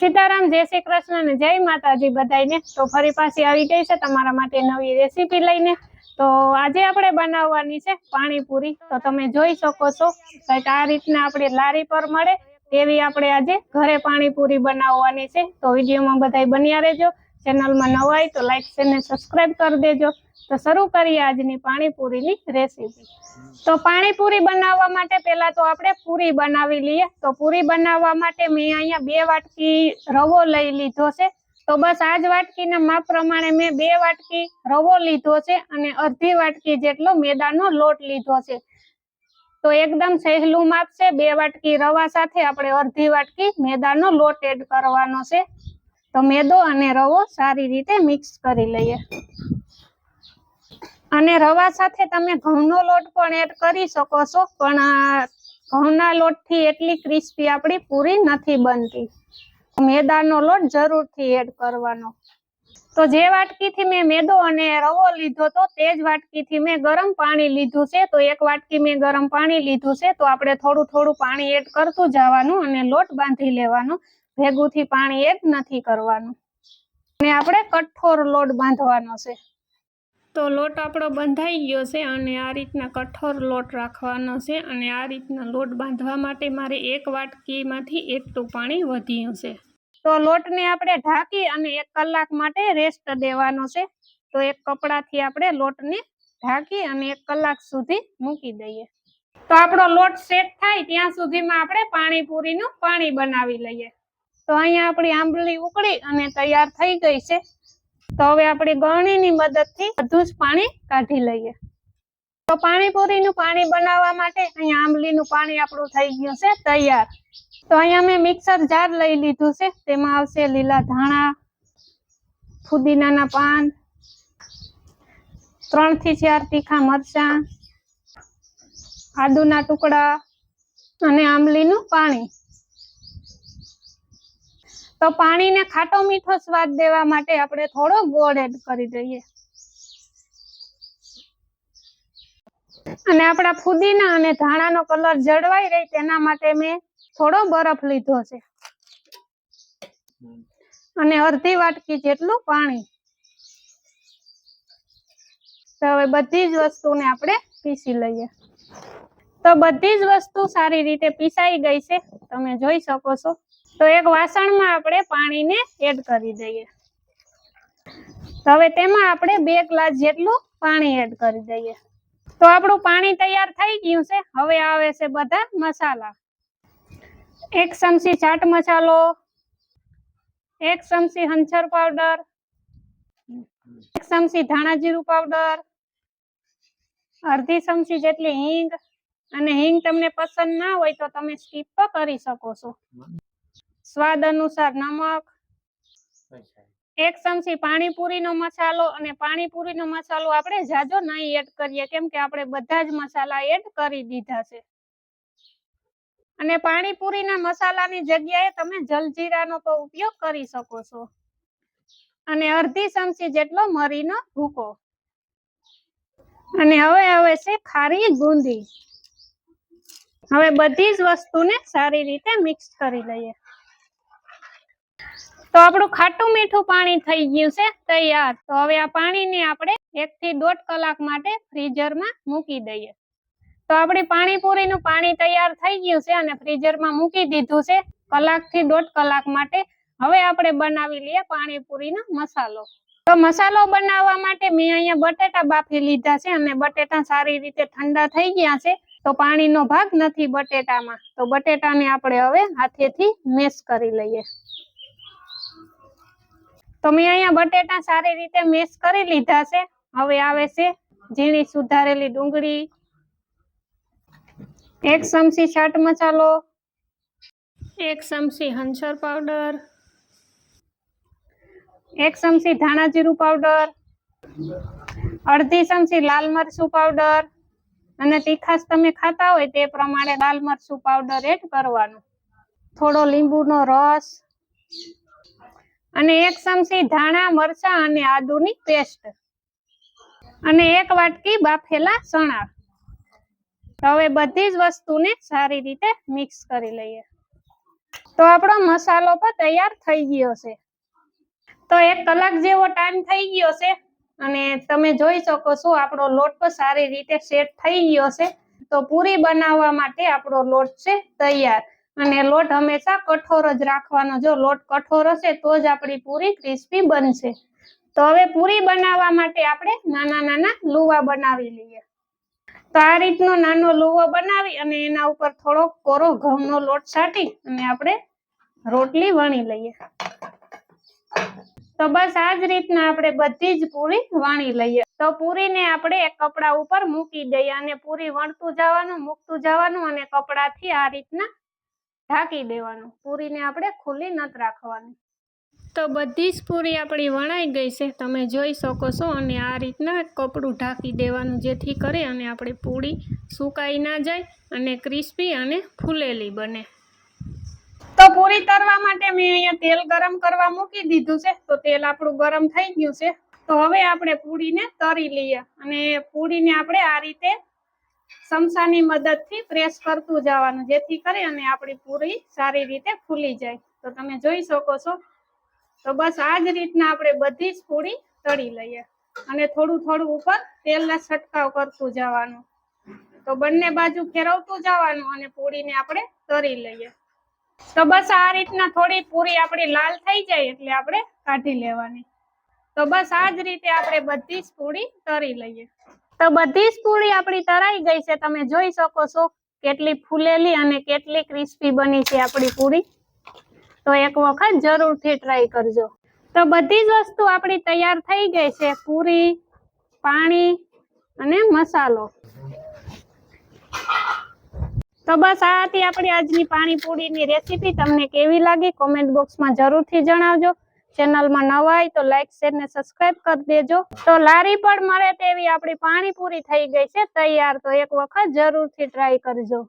સીતારામ, જય શ્રી કૃષ્ણ અને જય માતાજી બધાને તો ફરી પાછી આવી ગઈ છે તમારા માટે નવી રેસીપી લઈને. તો આજે આપણે બનાવવાની છે પાણીપુરી. તો તમે જોઈ શકો છો કંઈક આ રીતના આપણે લારી પર મળે તેવી આપણે આજે ઘરે પાણીપુરી બનાવવાની છે. તો વિડીયોમાં બધાય બન્યા રહેજો. ચેનલમાં નવા હોય તો લાઈક અને સબસ્ક્રાઇબ કરી દેજો. તો શરૂ કરીએ આજની પાણીપુરીની રેસીપી તો પાણીપુરી બનાવવા માટે પહેલા તો આપણે પૂરી બનાવી લઈએ. તો પૂરી બનાવવા માટે મેં અહીંયા બે વાટકી રવો લઈ લીધો છે. તો બસ આ જ વાટકીના માપ પ્રમાણે મેં બે વાટકી રવો લીધો છે અને અડધી વાટકી જેટલો મેદાનો લોટ લીધો છે. તો એકદમ સહેલું માપ છે. બે વાટકી રવા સાથે આપણે અડધી વાટકી મેદાનો લોટ એડ કરવાનો છે. તો મેદો અને રવો સારી રીતે મિક્સ કરી લઈએ. અને રવા સાથે તમે ઘઉંનો લોટ પણ એડ કરી શકો છો, પણ આ ઘઉંના લોટથી એટલી ક્રિસ્પી આપણી પૂરી નથી બનતી. મેદાનો લોટ જરૂરથી એડ કરવાનો. તો જે વાટકીથી મેં મેદો અને રવો લીધો તો તે જ વાટકીથી મેં ગરમ પાણી લીધું છે. તો એક વાટકી મેં ગરમ પાણી લીધું છે. તો આપણે થોડું થોડું પાણી એડ કરતું જવાનું અને લોટ બાંધી લેવાનો. ભેગુંથી પાણી એડ નથી કરવાનું. અને આપણે કઠોર લોટ બાંધવાનો છે. તો લોટ આપણો બંધાઈ ગયો છે અને આ રીતના કઠોર લોટ રાખવાનો છે અને આ રીતના લોટ બાંધવા માટે મારે એક વાટકીમાંથી એકટું પાણી વધ્યું છે. તો લોટને આપણે ઢાંકી અને એક કલાક માટે રેસ્ટ દેવાનો છે. તો એક કપડાથી આપણે લોટને ઢાંકી અને એક કલાક સુધી મૂકી દઈએ. તો આપણો લોટ સેટ થાય ત્યાં સુધીમાં આપણે પાણીપુરીનું પાણી બનાવી લઈએ. તો અહીંયા આપણી આંબલી ઉકળી અને તૈયાર થઈ ગઈ છે. તો હવે આપણે ગળણીની મદદથી બધું જ પાણી કાઢી લઈએ. તો પાણીપુરીનું પાણી બનાવવા માટે અહીંયા આંબલીનું પાણી આપણું થઈ ગયું છે તૈયાર. તો અહીંયા મેં મિક્સર જાર લઈ લીધું છે. તેમાં આવશે લીલા ધાણા, ફુદીનાના પાન ત્રણથી ચાર તીખા મરચાં, આદુના ટુકડા અને આંબલીનું પાણી. તો પાણીને ખાટો મીઠો સ્વાદ દેવા માટે આપણે થોડો ગોળ એડ કરી દઈએ. અને આપણા ફુદીના અને ધાણાનો કલર જળવાઈ રહે તેના માટે મેં થોડો બરફ લીધો છે. અને અડધી વાટકી જેટલું પાણી. તો હવે બધી જ વસ્તુને આપણે પીસી લઈએ. તો બધી જ વસ્તુ સારી રીતે પીસાઈ ગઈ છે. તમે જોઈ શકો છો. તો એક વાસણમાં આપણે પાણીને એડ કરી દઈએ. હવે તેમાં આપણે બે ગ્લાસ જેટલું પાણી એડ કરી દઈએ. તો આપણું પાણી તૈયાર થઈ ગયું છે. હવે આવે છે બધા મસાલા. એક ચમચી ચાટ મસાલો, એક ચમચી હંછર પાવડર, એક ચમચી ધાણા જીરું પાવડર, અડધી ચમચી જેટલી હિંગ, અને હિંગ તમને પસંદ ના હોય તો તમે સ્કીપ કરી શકો છો. સ્વાદ અનુસાર નમક એક ચમચી પાણીપુરીનો મસાલો અને પાણીપુરીનો મસાલો આપણે જાજો નહીં એડ કરીએ કેમ કે આપણે બધા જ મસાલા એડ કરી દીધા છે. અને પાણીપુરીના મસાલાની જગ્યાએ તમે જલજીરાનો પણ ઉપયોગ કરી શકો છો. અને અડધી ચમચી જેટલો મરીનો ભૂકો. અને હવે હવે છે ખારી ગુંદી. હવે બધી જ વસ્તુને સારી રીતે મિક્સ કરી લઈએ. તો આપણું ખાટું મીઠું પાણી થઈ ગયું છે, તૈયાર. તો હવે આ પાણીને આપણે એક થી દોઢ કલાક માટે ફ્રીઝરમાં મૂકી દઈએ. તો આપણી પાણીપુરીનું પાણી તૈયાર થઈ ગયું છે અને ફ્રીઝરમાં મૂકી દીધું છે કલાકથી દોઢ કલાક માટે. હવે આપણે બનાવી લઈએ પાણીપુરીનો મસાલો. તો મસાલો બનાવવા માટે મેં અહીંયા બટેટા બાફી લીધા છે અને બટેટા સારી રીતે ઠંડા થઈ ગયા છે. તો પાણીનો ભાગ નથી બટેટામાં. તો બટેટાને આપણે હવે હાથેથી મેશ કરી લઈએ. તો મેં અહીંયા બટેટા સારી રીતે મેશ કરી લીધા છે. હવે આવે છે ઝીણી સુધારેલી ડુંગળી. એક ચમચી ચાટ મસાલો. એક ચમચી હંસર પાવડર. એક ચમચી ધાણા જીરું પાવડર. અડધી ચમચી લાલ મરચું પાવડર. અને તીખાશ તમે ખાતા હોય તે પ્રમાણે લાલ મરચું પાવડર એડ કરવાનું. થોડો લીંબુનો રસ. અને એક ચમચી ધાણા, મરચાં અને આદુની પેસ્ટ. અને એક વાટકી બાફેલા ચણા. હવે બધી જ વસ્તુને સારી રીતે મિક્સ કરી લઈએ. તો આપણો મસાલો પણ તૈયાર થઈ ગયો છે. તો એક કલાક જેવો ટાઈમ થઈ ગયો છે અને તમે જોઈ શકો છો આપણો લોટ પણ સારી રીતે સેટ થઈ ગયો છે. તો પૂરી બનાવવા માટે આપણો લોટ છે તૈયાર. અને લોટ હંમેશા કઠોર જ રાખવાનો. જો લોટ કઠોર હશે તો જ આપણી પૂરી ક્રિસ્પી બનશે. તો હવે પૂરી બનાવવા માટે આપણે નાના નાના લુવા બનાવી લઈએ. તો આ રીતનો નાનો લુવો બનાવી અને એના ઉપર થોડો કોરો ઘઉંનો લોટ છાંટી અને આપણે રોટલી વણી લઈએ. તો બસ આ જ રીતના આપણે બધી જ પૂરી વણી લઈએ. તો પૂરીને આપણે કપડા ઉપર મૂકી દઈએ અને પૂરી વણતું જવાનું, મૂકતું જવાનું અને કપડાથી આ રીતના ઢાંકી દેવાનું. પૂરીને આપણે ખુલ્લી નથી રાખવાની. તો બધી જ પૂરી આપણી વણાઈ ગઈ છે. તમે જોઈ શકો છો અને આ રીતના કપડું ઢાંકી દેવાનું જેથી કરે અને આપણી પૂરી સુકાઈ ના જાય અને ક્રિસ્પી અને ફૂલેલી બને. તો પૂરી તરવા માટે મેં અહીંયા તેલ ગરમ કરવા મૂકી દીધું છે. તો તેલ આપણું ગરમ થઈ ગયું છે. તો હવે આપણે પૂરીને તરી લઈએ અને પૂરીને આપણે આ રીતે સમસાની મદદથી પ્રેસ કરતું જવાનું, જેથી કરી અને આપણી પૂરી સારી રીતે ફૂલી જાય. તો તમે જોઈ શકો છો. તો બસ આ જ રીતના આપણે બધી જ પૂરી તળી લઈએ. અને થોડું થોડું ઉપર તેલના છંટકાવ કરતું જવાનું. તો બંને બાજુ ફેરવતું જવાનું અને પૂરીને આપણે તરી લઈએ. તો બસ આ રીતના થોડી પૂરી આપણી લાલ થઈ જાય એટલે આપણે કાઢી લેવાની. તો બસ આ જ રીતે આપણે બધી જ પૂરી તરી લઈએ. તો બધી જ પૂરી આપણી તરાઈ ગઈ છે. તમે જોઈ શકો છો કેટલી ફૂલેલી અને કેટલી ક્રિસ્પી બની છે આપણી પૂરી. તો એક વખત જરૂરથી ટ્રાય કરજો. તો બધી જ વસ્તુ આપણી તૈયાર થઈ ગઈ છે. પૂરી, પાણી અને મસાલો. તો બસ આ હતી આપણી આજની પાણીપુરીની રેસીપી. તમને કેવી લાગી? કોમેન્ટ બોક્સમાં જરૂરથી જણાવજો. ચેનલમાં નવા હોય તો લાઈક શેર ને સબસ્ક્રાઇબ કરી દેજો. તો લારી પણ મળે તેવી આપણી પાણીપુરી થઈ ગઈ છે, તૈયાર તો એક વખત જરૂરથી ટ્રાય કરજો.